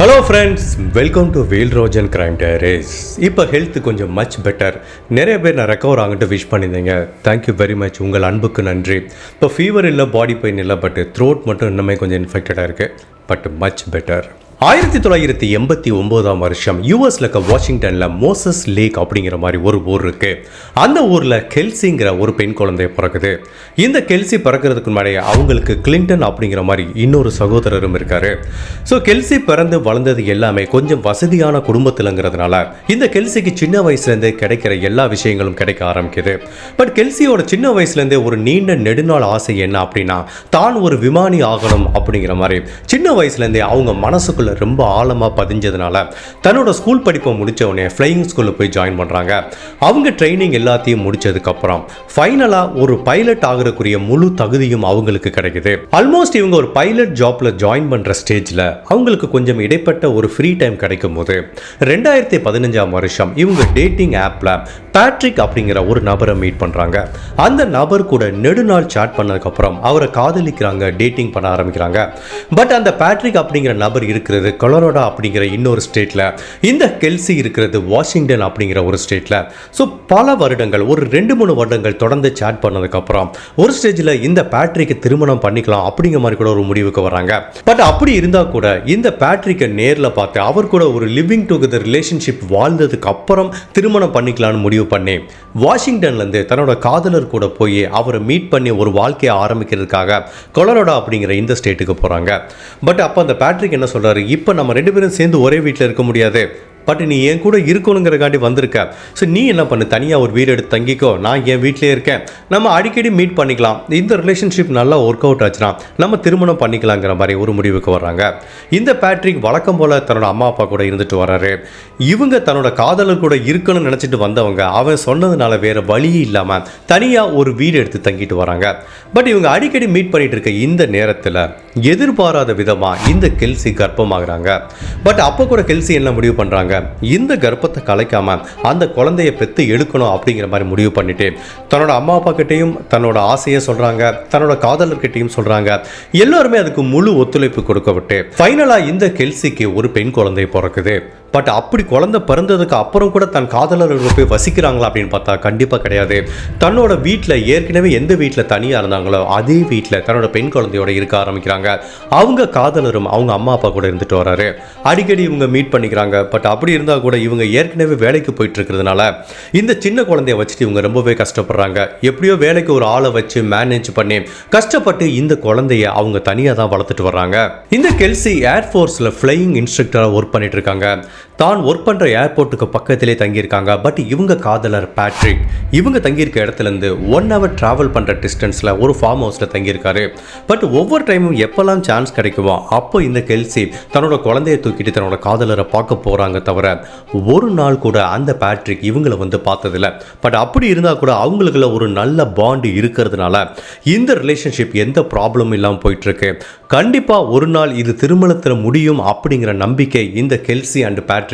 Hello friends welcome to வீல் ரோஜன் crime diaries இப்போ ஹெல்த் கொஞ்சம் மச் பெட்டர் நிறைய பேர் நான் ரெக்கவர் ஆகிட்டு விஷ் பண்ணியிருந்தீங்க. தேங்க்யூ வெரி மச் உங்கள் அன்புக்கு நன்றி. இப்போ ஃபீவர் இல்லை பாடி பெயின் இல்லை பட் த்ரோட் மட்டும் இன்னுமே கொஞ்சம் இன்ஃபெக்டடாக இருக்குது பட் மச் பெட்டர் ஆயிரத்தி தொள்ளாயிரத்தி எண்பத்தி ஒன்பதாம் வருஷம் யூஎஸ்ல இருக்க வாஷிங்டன்ல மோசஸ் லேக் அப்படிங்கிற மாதிரி ஒரு ஊர் இருக்கு. அந்த ஊர்ல கெல்சிங்கிற ஒரு பெண் குழந்தை பிறக்குது. இந்த கெல்சி பிறக்கிறதுக்கு முன்னாடி அவங்களுக்கு கிளின்டன் அப்படிங்கிற மாதிரி இன்னொரு சகோதரரும் இருக்காரு. ஸோ கெல்சி பிறந்து வளர்ந்தது எல்லாமே கொஞ்சம் வசதியான குடும்பத்திலங்கிறதுனால இந்த கெல்சிக்கு சின்ன வயசுலேருந்தே கிடைக்கிற எல்லா விஷயங்களும் கிடைக்க ஆரம்பிக்குது. பட் கெல்சியோட சின்ன வயசுலேருந்தே ஒரு நீண்ட நெடுநாள் ஆசை என்ன அப்படின்னா தான் ஒரு விமானி ஆகணும் அப்படிங்கிற மாதிரி சின்ன வயசுலேருந்தே அவங்க மனசுக்குள்ள ரொம்ப ஆழமாக பதிஞ்சதுனால தன்னோட ஸ்கூல் படிப்பை முடிச்ச உடனே ஃப்ளையிங் ஸ்கூலில் போய் ஜாயின் பண்ணுறாங்க அவங்க ட்ரைனிங் எல்லாத்தையும் முடிச்சதுக்கப்புறம் ஃபைனலாக ஒரு பைலட் ஆகிறக்குரிய முழு தகுதியும் அவங்களுக்கு கிடைக்குது. ஆல்மோஸ்ட் இவங்க ஒரு பைலட் ஜாப்ல ஜாயின் பண்ணுற ஸ்டேஜில் அவங்களுக்கு கொஞ்சம் இடைப்பட்ட ஒரு ஃப்ரீ டைம் கிடைக்கும் போது ரெண்டாயிரத்தி பதினஞ்சாம் வருஷம் இவங்க டேட்டிங் ஆப்பில் பேட்ரிக் அப்படிங்கிற ஒரு நபரை மீட் பண்ணுறாங்க அந்த நபர் கூட நெடுநாள் சாட் பண்ணதுக்கப்புறம் அவரை காதலிக்கிறாங்க டேட்டிங் பண்ண ஆரம்பிக்கிறாங்க. பட் அந்த பேட்ரிக் அப்படிங்கிற நபர் இருக்கிறது கொலரோடா அப்படிங்கிற இன்னொரு ஸ்டேட்டில் இந்த கெல்சி இருக்கிறது வாஷிங்டன் அப்படிங்கிற ஒரு ஸ்டேட்டில் ஸோ பல வருடங்கள் ஒரு ரெண்டு மூணு வருடங்கள் தொடர்ந்து சாட் பண்ணதுக்கப்புறம் ஒரு ஸ்டேஜில் இந்த பேட்ரிக்கு திருமணம் பண்ணிக்கலாம் அப்படிங்கிற மாதிரி கூட ஒரு முடிவுக்கு வராங்க. பட் அப்படி இருந்தால் கூட இந்த பேட்ரிக்கை நேரில் பார்த்து அவர் கூட ஒரு லிவிங் டுகெதர் ரிலேஷன்ஷிப் வாழ்ந்ததுக்கு அப்புறம் திருமணம் பண்ணிக்கலாம்னு முடிவு பண்ணி வாஷிங்டன்லேருந்து தன்னோட காதலர் கூட போய் அவரை மீட் பண்ணி ஒரு வாழ்க்கையை ஆரம்பிக்கிறதுக்காக கொலரோடா அப்படிங்கிற இந்த ஸ்டேட்டுக்கு போகிறாங்க பட் அப்போ அந்த பேட்ரிக் என்ன சொல்கிறாரு இப்போ நம்ம ரெண்டு பேரும் சேர்ந்து ஒரே வீட்டில் இருக்க முடியாது? பட் நீ என் கூட இருக்கணுங்கிறக்காண்டி வந்திருக்க. ஸோ நீ என்ன பண்ணு? தனியாக ஒரு வீடு எடுத்து தங்கிக்கோ. நான் என் வீட்டிலே இருக்கேன். நம்ம அடிக்கடி மீட் பண்ணிக்கலாம். இந்த ரிலேஷன்ஷிப் நல்லா ஒர்க் அவுட் ஆச்சுன்னா நம்ம திருமணம் பண்ணிக்கலாங்கிற மாதிரி ஒரு முடிவுக்கு வர்றாங்க. இந்த பேட்ரிக் வழக்கம் போல் தன்னோட அம்மா அப்பா கூட இருந்துட்டு வர்றாரு. இவங்க தன்னோட காதலர் கூட இருக்கணும்னு நினச்சிட்டு வந்தவங்க அவன் சொன்னதுனால வேறு வழியே இல்லாமல் தனியாக ஒரு வீடு எடுத்து தங்கிட்டு வராங்க. பட் இவங்க அடிக்கடி மீட் பண்ணிட்டு இருக்க இந்த நேரத்தில் எதிர்பாராத விதமாக இந்த கெல்சி கர்ப்பமாகறாங்க. பட் அப்போ கூட கெல்சி என்ன முடிவு பண்ணுறாங்க இந்த கர்ப்பத்தை கலைக்காம அந்த குழந்தைய பெற்று எடுக்கணும் அப்படிங்கிற மாதிரி முடிவு பண்ணிட்டு தன்னோட அம்மா அப்பா கிட்டேயும் தன்னோட ஆசையை சொல்கிறாங்க தன்னோட காதலர்கிட்டையும் சொல்கிறாங்க எல்லாருமே அதுக்கு முழு ஒத்துழைப்பு கொடுக்க விட்டு ஃபைனலாக இந்த கெல்சிக்கு ஒரு பெண் குழந்தை பிறக்குது. பட் அப்படி குழந்தை பிறந்ததுக்கு அப்புறம் கூட தன் காதலர்கள் போய் வசிக்கிறாங்களா அப்படின்னு பார்த்தா கண்டிப்பாக கிடையாது. தன்னோட வீட்டில் ஏற்கனவே எந்த வீட்டில் தனியாக இருந்தாங்களோ அதே வீட்டில் தன்னோட பெண் குழந்தையோட இருக்க ஆரம்பிக்கிறாங்க. அவங்க காதலரும் அவங்க அம்மா அப்பா கூட இருந்துட்டு வராரு. அடிக்கடி இவங்க மீட் பண்ணிக்கிறாங்க. பட் அப்படி இருந்தால் கூட இவங்க ஏற்கனவே வேலைக்கு போயிட்டு இருக்கிறதுனால இந்த சின்ன குழந்தைய வச்சுட்டு இவங்க ரொம்பவே கஷ்டப்படுறாங்க. எப்படியோ வேலைக்கு ஒரு ஆளை வச்சு மேனேஜ் பண்ணி கஷ்டப்பட்டு இந்த குழந்தைய அவங்க தனியாக தான் வளர்த்துட்டு வர்றாங்க. இந்த கெல்சி ஏர்ஃபோர்ஸில் ஃப்ளையிங் இன்ஸ்ட்ரக்டராக ஒர்க் பண்ணிட்டு இருக்காங்க. தான் ஒர்க் பண்ணுற ஏர்போர்ட்டுக்கு பக்கத்திலே தங்கியிருக்காங்க. பட் இவங்க காதலர் பேட்ரிக் இவங்க தங்கியிருக்க இடத்துலேருந்து ஒன் ஹவர் ட்ராவல் பண்ணுற டிஸ்டன்ஸில் ஒரு ஃபார்ம் ஹவுஸில் தங்கியிருக்காரு. பட் ஒவ்வொரு டைமும் எப்போல்லாம் சான்ஸ் கிடைக்குமோ அப்போ இந்த கெல்சி தன்னோட குழந்தைய தூக்கிட்டு தன்னோட காதலரை பார்க்க போகிறாங்க தவிர ஒரு நாள் கூட அந்த பேட்ரிக் இவங்கள வந்து பார்த்ததில்ல. பட் அப்படி இருந்தால் கூட அவங்களுக்குள்ள ஒரு நல்ல பாண்டு இருக்கிறதுனால இந்த ரிலேஷன்ஷிப் எந்த ப்ராப்ளமும் இல்லாமல் போயிட்டுருக்கு. கண்டிப்பாக ஒரு நாள் இது திருமணத்தில் முடியும் அப்படிங்கிற நம்பிக்கை இந்த கெல்சி அண்ட் பேட்ரிக்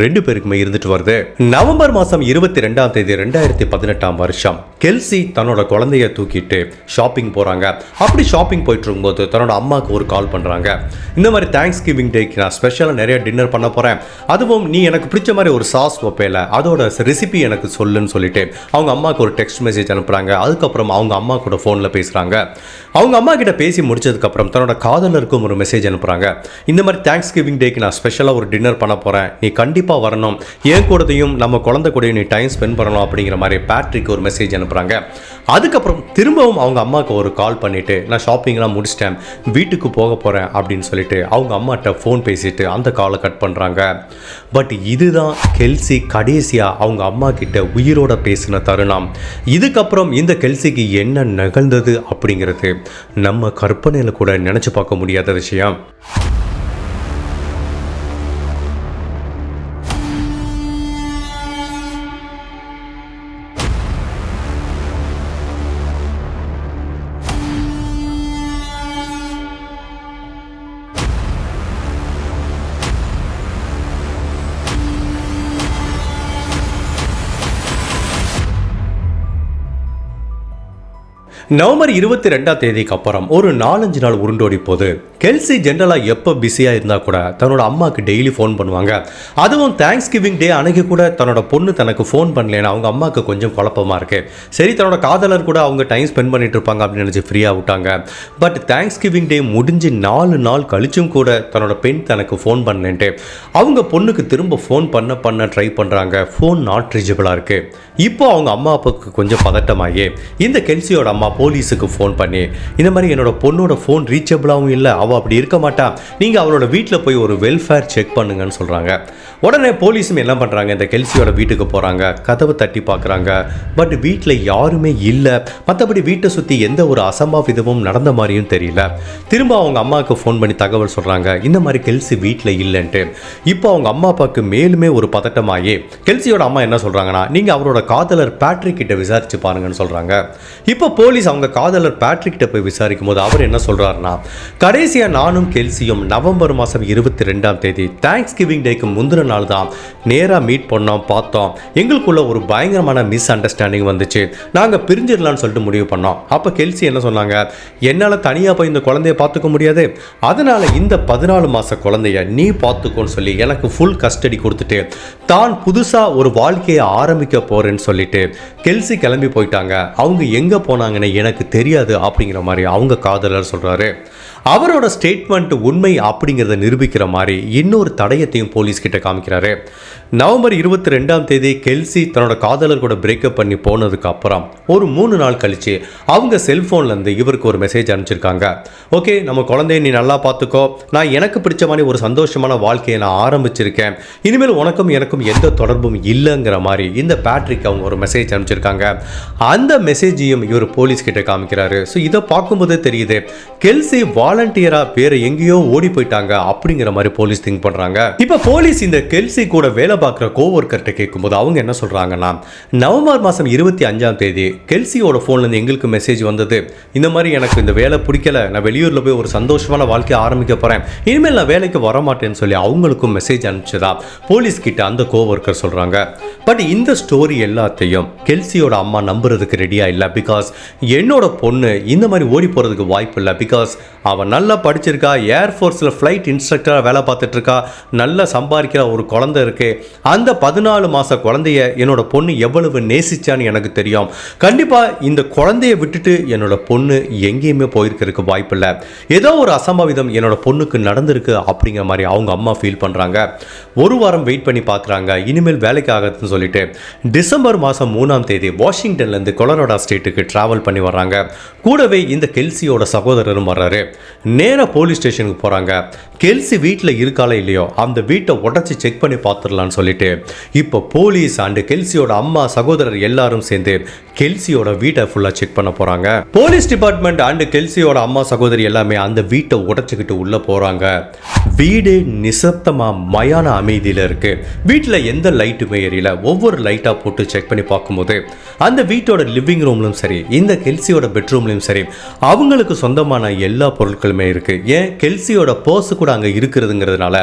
ரெண்டு பேருக்குமே இருந்துட்டு வருது. நவம்பர் மாதம் இருபத்தி ரெண்டாம் தேதி ரெண்டாயிரத்தி பதினெட்டாம் வருஷம் கெல்சி தன்னோட குழந்தைய தூக்கிட்டு ஷாப்பிங் போகிறாங்க அப்படி ஷாப்பிங் போயிட்டு இருக்கும்போது தன்னோட அம்மாவுக்கு ஒரு கால் பண்ணுறாங்க இந்த மாதிரி தேங்க்ஸ் கிவிங் டேக்கு நான் ஸ்பெஷலாக நிறைய டின்னர் பண்ண போகிறேன் அதுவும் நீ எனக்கு பிடிச்ச மாதிரி ஒரு சாஸ் வைப்பேல அதோட ரெசிபி எனக்கு சொல்லுன்னு சொல்லிட்டு அவங்க அம்மாவுக்கு ஒரு டெக்ஸ்ட் மெசேஜ் அனுப்புகிறாங்க அதுக்கப்புறம் அவங்க அம்மா கூட ஃபோனில் பேசுகிறாங்க அவங்க அம்மா கிட்ட பேசி முடிச்சதுக்கப்புறம் தன்னோட காதலருக்கும் ஒரு மெசேஜ் அனுப்புகிறாங்க இந்த மாதிரி தேங்க்ஸ் கிவிங் டேக்கு நான் ஸ்பெஷலாக ஒரு டின்னர் பண்ண போகிறேன் நீ கண்டிப்பாக வரணும். என் கூடதையும் நம்ம குழந்தை கூடயும் நீ டைம் ஸ்பெண்ட் பண்ணணும் அப்படிங்கிற மாதிரி பேட்ரிக்கு ஒரு மெசேஜ் அனுப்புகிறாங்க அதுக்கப்புறம் திரும்பவும் அவங்க அம்மாவுக்கு ஒரு கால் பண்ணிவிட்டு நான் ஷாப்பிங்லாம் முடிச்சிட்டேன். வீட்டுக்கு போக போகிறேன் அப்படின்னு சொல்லிட்டு அவங்க அம்மாட்ட ஃபோன் பேசிட்டு அந்த காலை கட் பண்ணுறாங்க பட் இதுதான் கெல்சி கடைசியாக அவங்க அம்மா கிட்ட உயிரோட பேசின தருணம். இதுக்கப்புறம் இந்த கெல்சிக்கு என்ன நிகழ்ந்தது அப்படிங்கிறது நம்ம கற்பனையில் கூட நினச்சி பார்க்க முடியாத விஷயம். நவம்பர் இருபத்தி ரெண்டாம் தேதிக்கு அப்புறம் ஒரு நாலஞ்சு நாள் உருண்டோடி போது கெல்சி ஜென்ரலாக எப்போ பிஸியாக இருந்தால் கூட தன்னோட அம்மாவுக்கு டெய்லி ஃபோன் பண்ணுவாங்க. அதுவும் தேங்க்ஸ் கிவிங் டே அன்னைக்கு கூட தன்னோட பொண்ணு தனக்கு ஃபோன் பண்ணலன்னா அவங்க அம்மாவுக்கு கொஞ்சம் குழப்பமாக இருக்குது சரி தன்னோட காதலர் கூட அவங்க டைம் ஸ்பெண்ட் பண்ணிட்டு இருப்பாங்க அப்படின்னு நினச்சி ஃப்ரீயாக விட்டாங்க. பட் தேங்க்ஸ் கிவிங் டே முடிஞ்சு நாலு நாள் கழிச்சும் கூட தன்னோட பெண் தனக்கு ஃபோன் பண்ணலன்ட்டு அவங்க பொண்ணுக்கு திரும்ப ஃபோன் பண்ண பண்ண ட்ரை பண்ணுறாங்க ஃபோன் நாட் ரீச்சபிளாக இருக்குது இப்போ அவங்க அம்மா அப்பாவுக்கு கொஞ்சம் பதட்டமாகி இந்த கெல்சியோட அம்மா போலீஸுக்கு ஃபோன் பண்ணி. இந்த மாதிரி என்னோட பொண்ணோட ஃபோன் ரீச்சபிளாகவும் இல்லை. அவள் அப்படி இருக்க மாட்டா. நீங்கள் அவளோட வீட்டில் போய் ஒரு வெல்ஃபேர் செக் பண்ணுங்கன்னு சொல்கிறாங்க உடனே போலீஸும் என்ன பண்ணுறாங்க இந்த கெல்சியோட வீட்டுக்கு போகிறாங்க கதவை தட்டி பார்க்குறாங்க பட் வீட்டில் யாருமே இல்லை. மற்றபடி வீட்டை சுற்றி எந்த ஒரு அசம்பாவிதமும் நடந்த மாதிரியும் தெரியல. திரும்ப அவங்க அம்மாவுக்கு ஃபோன் பண்ணி தகவல் சொல்கிறாங்க இந்த மாதிரி கெல்சி வீட்டில் இல்லைன்ட்டு. இப்போ அவங்க அம்மா அப்பாவுக்கு மேலுமே ஒரு பதட்டமாகி கெல்சியோட அம்மா என்ன சொல்கிறாங்கன்னா நீங்கள் அவரோட காதலர் பேட்ரிக் கிட்ட விசாரிச்சு பாருங்கன்னு சொல்கிறாங்க இப்போ போலீஸ் அவங்க காதலர் பேட்ரிக்கிட்ட போய் விசாரிக்கும் போது அவர் என்ன சொல்கிறாருன்னா கடைசியாக நானும் கெல்சியும் நவம்பர் மாதம் இருபத்தி ரெண்டாம் தேதி தேங்க்ஸ் கிவிங் டேக்கு முந்தின நாள் தான் நேராக மீட் பண்ணோம் பார்த்தோம். எங்களுக்குள்ள ஒரு பயங்கரமான மிஸ் அண்டர்ஸ்டாண்டிங் வந்துச்சு. நாங்கள் பிரிஞ்சிடலாம்னு சொல்லிட்டு முடிவு பண்ணோம். அப்போ கெல்சி என்ன சொன்னாங்க என்னால் தனியாக போய் இந்த குழந்தைய பார்த்துக்க முடியாது. அதனால் இந்த பதினாலு மாத குழந்தைய நீ பார்த்துக்கோன்னு சொல்லி எனக்கு ஃபுல் கஸ்டடி கொடுத்துட்டு தான் புதுசாக ஒரு வாழ்க்கையை ஆரம்பிக்க போகிறேன்னு சொல்லிட்டு கெல்சி கிளம்பி போயிட்டாங்க. அவங்க எங்கே போனாங்கன்னு எனக்கு தெரியாது அப்படிங்கிற மாதிரி அவங்க காதலர் சொல்கிறாரு அவரோட ஸ்டேட்மெண்ட் உண்மை அப்படிங்கிறத நிரூபிக்கிற மாதிரி இன்னொரு தடயத்தையும் போலீஸ் கிட்ட காமிக்கிறாரு. நவம்பர் இருபத்தி ரெண்டாம் தேதி கெல்சி தன்னோட காதலர் கூட பிரேக்கப் பண்ணி போனதுக்கு அப்புறம் ஒரு மூணு நாள் கழிச்சு அவங்க செல்ஃபோன்லேருந்து இவருக்கு ஒரு மெசேஜ் அனுப்பிச்சிருக்காங்க. ஓகே நம்ம குழந்தைய நீ நல்லா பார்த்துக்கோ. நான் எனக்கு பிடிச்ச மாதிரி ஒரு சந்தோஷமான வாழ்க்கையை நான் ஆரம்பிச்சிருக்கேன். இனிமேல் உனக்கும் எனக்கும் எந்த தொடர்பும் இல்லைங்கிற மாதிரி இந்த பேட்ரிக் அவங்க ஒரு மெசேஜ் அனுப்பிச்சிருக்காங்க. அந்த மெசேஜையும் இவர் போலீஸ் கிட்ட காமிக்கிறாரு. ஸோ இதை பார்க்கும்போதே தெரியுது கெல்சி வாழ் வாலண்டியரா பேர் எங்கேயோ ஓடி போயிட்டாங்க அப்படிங்கிற மாதிரி போலீஸ் திங்க் பண்றாங்க. இப்ப போலீஸ் இந்த கெல்சி கூட வேலை பார்க்குற கேட்கும் கேட்கும்போது அவங்க என்ன சொல்றாங்கன்னா நவம்பர் மாசம் இருபத்தி அஞ்சாம் தேதி கெல்சியோட ஃபோன்லேருந்து எங்களுக்கு மெசேஜ் வந்தது. இந்த மாதிரி எனக்கு இந்த வேலை பிடிக்கல நான் வெளியூரில் போய் ஒரு சந்தோஷமான வாழ்க்கையை ஆரம்பிக்க போறேன். இனிமேல் நான் வேலைக்கு வர மாட்டேன்னு சொல்லி அவங்களுக்கும் மெசேஜ் அனுப்பிச்சதா போலீஸ் கிட்ட அந்த கோவொர்க்கர் சொல்றாங்க. பட் இந்த ஸ்டோரி எல்லாத்தையும் கெல்சியோட அம்மா நம்புறதுக்கு ரெடியா இல்லை பிகாஸ் என்னோட பொண்ணு இந்த மாதிரி ஓடி போகிறதுக்கு வாய்ப்பு இல்லை பிகாஸ் அவன் நல்லா படிச்சிருக்கா ஏர்ஃபோர்ஸில் ஃப்ளைட் இன்ஸ்ட்ரக்டராக வேலை பார்த்துட்ருக்கா நல்லா சம்பாதிக்கிற ஒரு குழந்தை இருக்குது அந்த பதினாலு மாத குழந்தைய என்னோட பொண்ணு எவ்வளவு நேசிச்சான்னு எனக்கு தெரியும். கண்டிப்பாக இந்த குழந்தைய விட்டுட்டு என்னோட பொண்ணு எங்கேயுமே போயிருக்கிறதுக்கு வாய்ப்பு இல்லை ஏதோ ஒரு அசம்பாவிதம் என்னோட பொண்ணுக்கு நடந்திருக்கு அப்படிங்கிற மாதிரி அவங்க அம்மா ஃபீல் பண்ணுறாங்க ஒரு வாரம் வெயிட் பண்ணி பார்க்குறாங்க இனிமேல் வேலைக்கு ஆகுதுன்னு சொல்லிட்டு டிசம்பர் மாதம் மூணாம் தேதி வாஷிங்டன்லேருந்து கொலரோடா ஸ்டேட்டுக்கு ட்ராவல் பண்ணி வர்றாங்க. கூடவே இந்த கெல்சியோட சகோதரரும் வர்றாரு. நேராக போலீஸ் ஸ்டேஷனுக்கு போகிறாங்க கெல்சி வீட்டில் இருக்காளே இல்லையோ அந்த வீட்டை உடச்சி செக் பண்ணி பார்த்துடலான்னு சொல்லிட்டு இப்போ போலீஸ் அண்டு கெல்சியோட அம்மா சகோதரர் எல்லாரும் சேர்ந்து கெல்சியோட வீட்டை ஃபுல்லாக செக் பண்ண போகிறாங்க போலீஸ் டிபார்ட்மெண்ட் அண்டு கெல்சியோட அம்மா சகோதரி எல்லாமே அந்த வீட்டை உடைச்சிக்கிட்டு உள்ளே போகிறாங்க வீடு நிசப்தமாக மயான அமைதியில் இருக்கு. வீட்டில் எந்த லைட்டுமே எரியல. ஒவ்வொரு லைட்டாக போட்டு செக் பண்ணி பார்க்கும்போது அந்த வீட்டோட லிவிங் ரூம்லையும் சரி இந்த கெல்சியோட பெட்ரூம்லையும் சரி அவங்களுக்கு சொந்தமான எல்லா பொருட்களுமே இருக்குது ஏன்? கெல்சியோட பர்ஸ் கூட அங்கே இருக்கிறதுங்கிறதுனால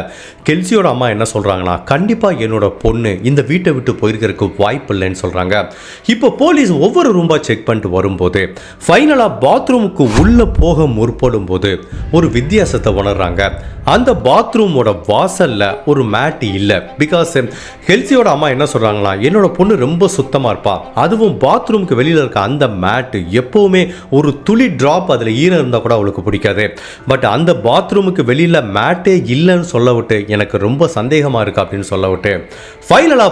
கெல்சியோட அம்மா என்ன சொல்கிறாங்கன்னா கண்டிப்பாக என்னோட பொண்ணு இந்த வீட்டை விட்டு போயிருக்கிறதுக்கு வாய்ப்பு இல்லைன்னு சொல்கிறாங்க இப்போ போலீஸ் ஒவ்வொரு ரூம்பாக செக் பண்ணிட்டு வரும்போது ஃபைனலாக பாத்ரூமுக்கு உள்ளே போக முற்படும் போது ஒரு வித்தியாசத்தை உணர்றாங்க. அந்த பாத்ரூமோட வாசலில் ஒரு மேட் இல்லை. பிகாஸ் ஹெல்சியோட அம்மா என்ன சொல்றாங்களா என்னோட பொண்ணு ரொம்ப சுத்தமாக இருப்பா. அதுவும் பாத்ரூமுக்கு வெளியில் இருக்க அந்த மேட்டு எப்போவுமே ஒரு துளி ட்ராப் அதில் ஈரம் இருந்தால் கூட அவளுக்கு பிடிக்காது. பட் அந்த பாத்ரூமுக்கு வெளியில் மேட்டே இல்லைன்னு சொல்ல விட்டு எனக்கு ரொம்ப சந்தேகமாக இருக்குது அப்படின்னு சொல்ல விட்டு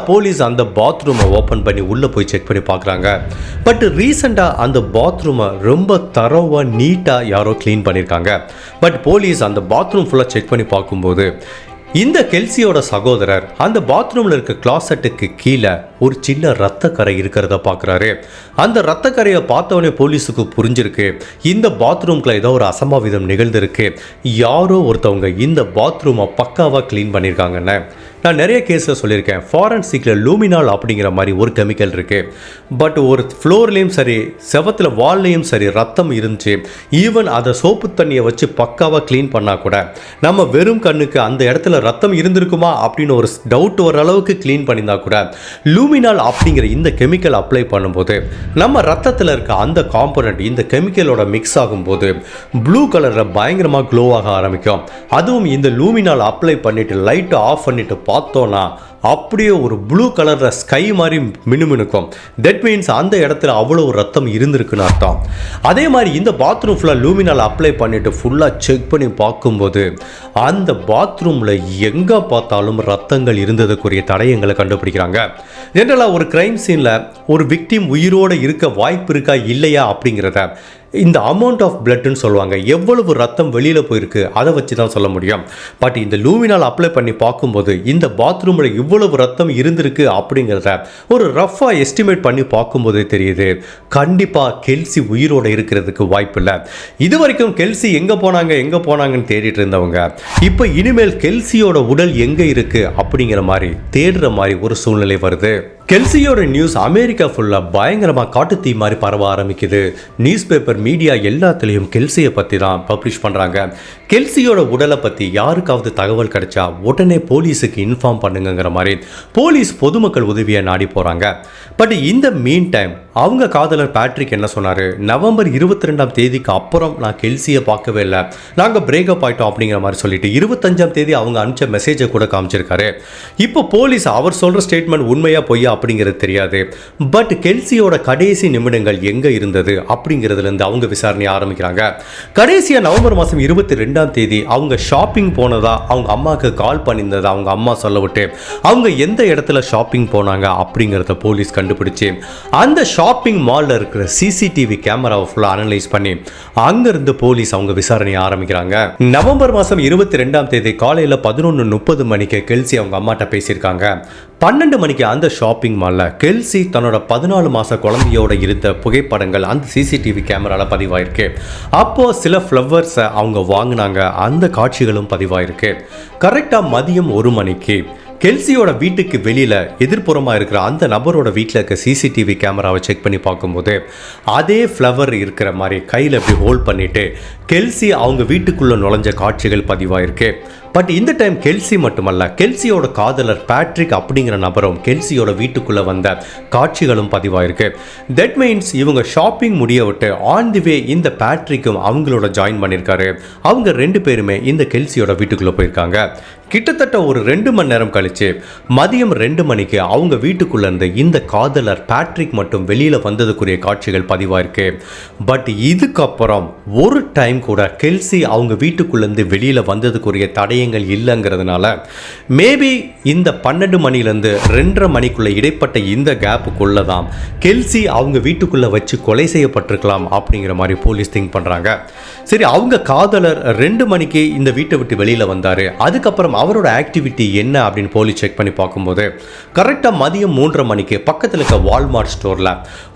போலீஸ் அந்த பாத்ரூமை ஓப்பன் பண்ணி உள்ளே போய் செக் பண்ணி பார்க்குறாங்க. பட் ரீசெண்டாக அந்த பாத்ரூமை ரொம்ப தரோவாக நீட்டாக யாரோ க்ளீன் பண்ணியிருக்காங்க. பட் போலீஸ் அந்த பாத்ரூம் ஃபுல்லாக செக் பண்ணி பார்க்கும்போது இந்த கெல்சியோட சகோதரர் அந்த பாத்ரூம்ல இருக்க கிளாசட்டுக்கு கீழே ஒரு சின்ன ரத்தக்கரை இருக்கிறத பார்க்குறாரு அந்த ரத்தக்கரையை பார்த்தவொடனே போலீஸுக்கு புரிஞ்சிருக்கு. இந்த பாத்ரூம்குள்ள ஏதோ ஒரு அசம்பாவிதம் நிகழ்ந்திருக்கு. யாரோ ஒருத்தவங்க இந்த பாத்ரூமை பக்காவாக க்ளீன் பண்ணியிருக்காங்கன்னு நான் நிறைய கேஸில் சொல்லியிருக்கேன். ஃபாரன்சிக்கில் லூமினால் அப்படிங்கிற மாதிரி ஒரு கெமிக்கல் இருக்குது பட் ஒரு ஃப்ளோர்லேயும் சரி செவத்தில் வால்லையும் சரி ரத்தம் இருந்துச்சு. ஈவன் அதை சோப்பு தண்ணியை வச்சு பக்காவாக க்ளீன் பண்ணால் கூட நம்ம வெறும் கண்ணுக்கு அந்த இடத்துல ரத்தம் இருந்திருக்குமா அப்படின்னு ஒரு டவுட் வர அளவுக்கு க்ளீன் பண்ணியிருந்தா கூட லூமினால் அப்படிங்கிற இந்த கெமிக்கல் அப்ளை பண்ணும்போது நம்ம ரத்தத்தில் இருக்க அந்த காம்பனண்ட் இந்த கெமிக்கலோட மிக்ஸ் ஆகும்போது ப்ளூ கலரில் பயங்கரமாக க்ளோ ஆக ஆரம்பிக்கும். அதுவும் இந்த லூமினால் அப்ளை பண்ணிவிட்டு லைட்டை ஆஃப் பண்ணிவிட்டு பார்த்தோன்னா அப்படியே ஒரு ப்ளூ கலரில் ஸ்கை மாதிரி மினுமினுக்கும். தட் மீன்ஸ் அந்த இடத்துல அவ்வளோ ரத்தம் இருந்திருக்குன்னு அர்த்தம் அதே மாதிரி இந்த பாத்ரூம் ஃபுல்லாக லூமினால் அப்ளை பண்ணிவிட்டு ஃபுல்லாக செக் பண்ணி பார்க்கும்போது அந்த பாத்ரூமில் எங்கே பார்த்தாலும் ரத்தங்கள் இருந்ததுக்குரிய தடயங்களை கண்டுபிடிக்கிறாங்க. ஜென்ரலாக ஒரு கிரைம் சீனில் ஒரு விக்டிம் உயிரோடு இருக்க வாய்ப்பு இருக்கா இல்லையா அப்படிங்கிறத இந்த அமௌண்ட் ஆஃப் பிளட்னு சொல்லுவாங்க. எவ்வளவு ரத்தம் வெளியில் போயிருக்கு அதை வச்சு தான் சொல்ல முடியும். பட் இந்த லூமினால் அப்ளை பண்ணி பார்க்கும்போது இந்த பாத்ரூமில் இவ்வளவு ரத்தம் இருந்திருக்கு அப்படிங்கிறத ஒரு ரஃபாக எஸ்டிமேட் பண்ணி பார்க்கும்போதே தெரியுது. கண்டிப்பாக கெல்சி உயிரோடு இருக்கிறதுக்கு வாய்ப்பு இல்லை. இது வரைக்கும் கெல்சி எங்கே போனாங்க எங்கே போனாங்கன்னு தேடிட்டு இருந்தவங்க இப்போ இனிமேல் கெல்சியோட உடல் எங்கே இருக்குது அப்படிங்கிற மாதிரி தேடுற மாதிரி ஒரு சூழ்நிலை வருது. கெல்சியோட நியூஸ் அமெரிக்கா ஃபுல்லாக பயங்கரமாக காட்டு தீ மாதிரி பரவ ஆரம்பிக்குது. நியூஸ் பேப்பர் மீடியா எல்லாத்துலேயும் கெல்சியை பற்றி தான் பப்ளிஷ் பண்ணுறாங்க கெல்சியோட உடலை பற்றி யாருக்காவது தகவல் கிடைச்சா உடனே போலீஸுக்கு இன்ஃபார்ம் பண்ணுங்கங்கிற மாதிரி போலீஸ் பொதுமக்கள் உதவியை நாடி போகிறாங்க பட் இந்த மீன் டைம் அவங்க காதலர் பேட்ரிக் என்ன சொன்னார்? நவம்பர் இருபத்தி ரெண்டாம் தேதிக்கு அப்புறம் நான் கெல்சியை பார்க்கவே இல்லை. நாங்கள் பிரேக்கப் ஆயிட்டோம் அப்படிங்கிற மாதிரி சொல்லிட்டு இருபத்தஞ்சாம் தேதி அவங்க அனுப்பிச்ச மெசேஜை கூட காமிச்சிருக்காரு. இப்போ போலீஸ் அவர் சொல்கிற ஸ்டேட்மெண்ட் உண்மையாக பொய்யா அப்படிங்கிறது தெரியாது. பட் கெல்சியோட கடைசி நிமிடங்கள் எங்கே இருந்தது அப்படிங்கிறதுலேருந்து அவங்க விசாரணை ஆரம்பிக்கிறாங்க. கடைசியாக நவம்பர் மாதம் இருபத்தி ரெண்டாம் தேதி அவங்க ஷாப்பிங் போனதா அவங்க அம்மாவுக்கு கால் பண்ணியிருந்ததா அவங்க அம்மா சொல்ல விட்டு அவங்க எந்த இடத்துல ஷாப்பிங் போனாங்க அப்படிங்கிறத போலீஸ் கண்டுபிடிச்சு. அந்த ஷாப்பிங் மாலில் இருக்கிற சிசிடிவி கேமராவை ஃபுல்லாக அனலைஸ் பண்ணி அங்கேருந்து போலீஸ் அவங்க விசாரணையை ஆரம்பிக்கிறாங்க. நவம்பர் மாதம் இருபத்தி ரெண்டாம் தேதி காலையில் பதினொன்று முப்பது மணிக்கு கெல்சி அவங்க அம்மாட்ட பேசியிருக்காங்க. பன்னெண்டு மணிக்கு அந்த ஷாப்பிங் மாலில் கெல்சி தன்னோட பதினாலு மாத குழந்தையோட இருந்த புகைப்படங்கள் அந்த சிசிடிவி கேமராவில் பதிவாயிருக்கு. அப்போது சில ஃப்ளவர்ஸை அவங்க வாங்கினாங்க அந்த காட்சிகளும் பதிவாயிருக்கு. கரெக்டாக மதியம் ஒரு மணிக்கு கெல்சியோட வீட்டுக்கு வெளியில் எதிர்ப்புறமாக இருக்கிற அந்த நபரோட வீட்டில் இருக்க சிசிடிவி கேமராவை செக் பண்ணி பார்க்கும்போது அதே ஃப்ளவர் இருக்கிற மாதிரி கையில் இப்படி ஹோல்ட் பண்ணிட்டு கெல்சி அவங்க வீட்டுக்குள்ளே நுழைஞ்ச காட்சிகள் பதிவாயிருக்கு. பட் இந்த டைம் கெல்சி மட்டுமல்ல கெல்சியோட காதலர் பேட்ரிக் அப்படிங்கிற நபரும் கெல்சியோட வீட்டுக்குள்ளே வந்த காட்சிகளும் பதிவாயிருக்கு. தட் மீன்ஸ் இவங்க ஷாப்பிங் முடிய விட்டு ஆன் தி வே இந்த பேட்ரிக்கும் அவங்களோட ஜாயின் பண்ணியிருக்காரு அவங்க ரெண்டு பேருமே இந்த கெல்சியோட வீட்டுக்குள்ளே போயிருக்காங்க. கிட்டத்தட்ட ஒரு ரெண்டு மணி நேரம் கழிச்சு மதியம் ரெண்டு மணிக்கு அவங்க வீட்டுக்குள்ள இருந்து இந்த காதலர் பேட்ரிக் மட்டும் வெளியில வந்ததுக்குரிய காட்சிகள் பதிவாயிருக்கு. பட் இதுக்கப்புறம் ஒரு டைம் கூட கெல்சி அவங்க வீட்டுக்குள்ள இருந்து வெளியில வந்ததுக்குரிய காரியங்கள் இல்லைங்கிறதுனால மேபி இந்த பன்னெண்டு மணிலேருந்து ரெண்டரை மணிக்குள்ளே இடைப்பட்ட இந்த கேப்புக்குள்ளே தான் கெல்சி அவங்க வீட்டுக்குள்ளே வச்சு கொலை செய்யப்பட்டிருக்கலாம் அப்படிங்கிற மாதிரி போலீஸ் திங்க் பண்ணுறாங்க சரி அவங்க காதலர் ரெண்டு மணிக்கு இந்த வீட்டை விட்டு வெளியில் வந்தார். அதுக்கப்புறம் அவரோட ஆக்டிவிட்டி என்ன அப்படின்னு போலீஸ் செக் பண்ணி பார்க்கும்போது கரெக்டாக மதியம் மூன்றரை மணிக்கு பக்கத்தில் இருக்க வால்மார்ட் ஸ்டோரில்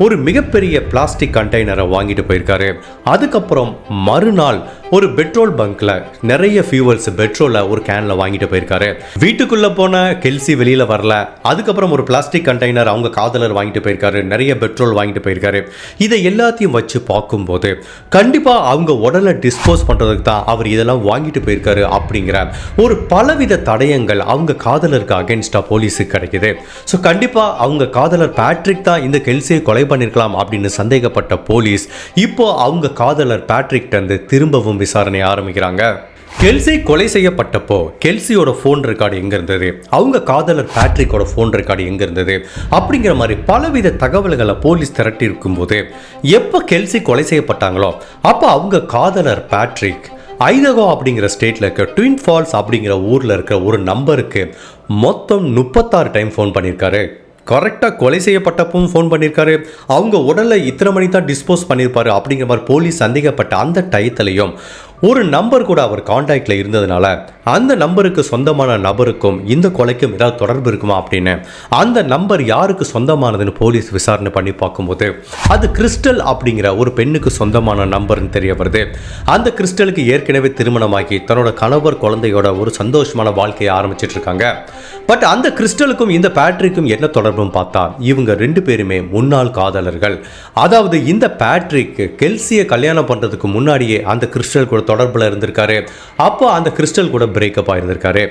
ஒரு மிகப்பெரிய பிளாஸ்டிக் கண்டெய்னரை வாங்கிட்டு போயிருக்காரு. அதுக்கப்புறம் மறுநாள் ஒரு பெட்ரோல் பங்க்கில் நிறைய ஃபியூவல்ஸ் பெட்ரோல் ஒரு கேன்ல வாங்கிட்டு போயிருக்காரு. வீட்டுக்குள்ள போன கெல்சி வெளியில வரல. அதுக்கப்புறம் ஒரு பிளாஸ்டிக் கண்டெய்னர் அவங்க காதலர் வாங்கிட்டு போயிருக்காரு. நிறைய பெட்ரோல் வாங்கிட்டு போயிருக்காரு. இதை எல்லாத்தையும் வச்சு பார்க்கும்போது கண்டிப்பா அவங்க உடலை டிஸ்போஸ் பண்றதுக்கு தான் அவர் இதெல்லாம் வாங்கிட்டு போயிருக்காரு அப்படிங்கிற ஒரு பலவித தடயங்கள் அவங்க காதலருக்கு அகேன்ஸ்டா போலீஸுக்கு கிடைக்குது. ஸோ கண்டிப்பா அவங்க காதலர் பேட்ரிக் தான் இந்த கெல்சியை கொலை பண்ணிருக்கலாம் அப்படின்னு சந்தேகப்பட்ட போலீஸ் இப்போ அவங்க காதலர் பேட்ரிக் வந்து திரும்பவும் விசாரணை ஆரம்பிக்கிறாங்க. கெல்சி கொலை செய்யப்பட்டப்போ கெல்சியோட ஃபோன் ரெக்கார்டு எங்கே இருந்தது? அவங்க காதலர் பேட்ரிக்கோட ஃபோன் ரெக்கார்டு எங்கே இருந்தது? அப்படிங்கிற மாதிரி பலவித தகவல்களை போலீஸ் திரட்டி இருக்கும்போது எப்போ கெல்சி கொலை செய்யப்பட்டாங்களோ அப்போ அவங்க காதலர் பேட்ரிக் ஐதகோ அப்படிங்கிற ஸ்டேட்டில் இருக்க ட்வின் ஃபால்ஸ் அப்படிங்கிற ஊரில் இருக்கிற ஒரு நம்பருக்கு மொத்தம் முப்பத்தாறு டைம் ஃபோன் பண்ணியிருக்காரு. கரெக்டாக கொலை செய்யப்பட்டப்பவும் ஃபோன் பண்ணியிருக்காரு. அவங்க உடலை இத்தனை மணி தான் டிஸ்போஸ் பண்ணியிருப்பாரு அப்படிங்கிற மாதிரி போலீஸ் சந்தேகப்பட்ட அந்த டயத்துலையும் ஒரு நம்பர் கூட அவர் காண்டாக்டில் இருந்ததுனால அந்த நம்பருக்கு சொந்தமான நபருக்கும் இந்த கொலைக்கும் ஏதாவது தொடர்பு இருக்குமா அப்படின்னு அந்த நம்பர் யாருக்கு சொந்தமானதுன்னு போலீஸ் விசாரணை பண்ணி பார்க்கும்போது அது கிறிஸ்டல் அப்படிங்கிற ஒரு பெண்ணுக்கு சொந்தமான நம்பர்னு தெரிய வருது. அந்த கிறிஸ்டலுக்கு ஏற்கனவே திருமணமாகி தன்னோட கணவர் குழந்தையோட ஒரு சந்தோஷமான வாழ்க்கையை ஆரம்பிச்சிட்டு இருக்காங்க பட் அந்த கிறிஸ்டலுக்கும் இந்த பேட்ரிக்கும் என்ன தொடர்புன்னு பார்த்தா இவங்க ரெண்டு பேருமே முன்னாள் காதலர்கள். அதாவது இந்த பேட்ரிக் கெல்சியை கல்யாணம் பண்ணுறதுக்கு முன்னாடியே அந்த கிறிஸ்டல் கூட தொடர்பில் இருந்திருக்காரு. அப்போ அந்த கிறிஸ்டல் கூட பிரேக்கப் ஆயிருந்திருக்காரு.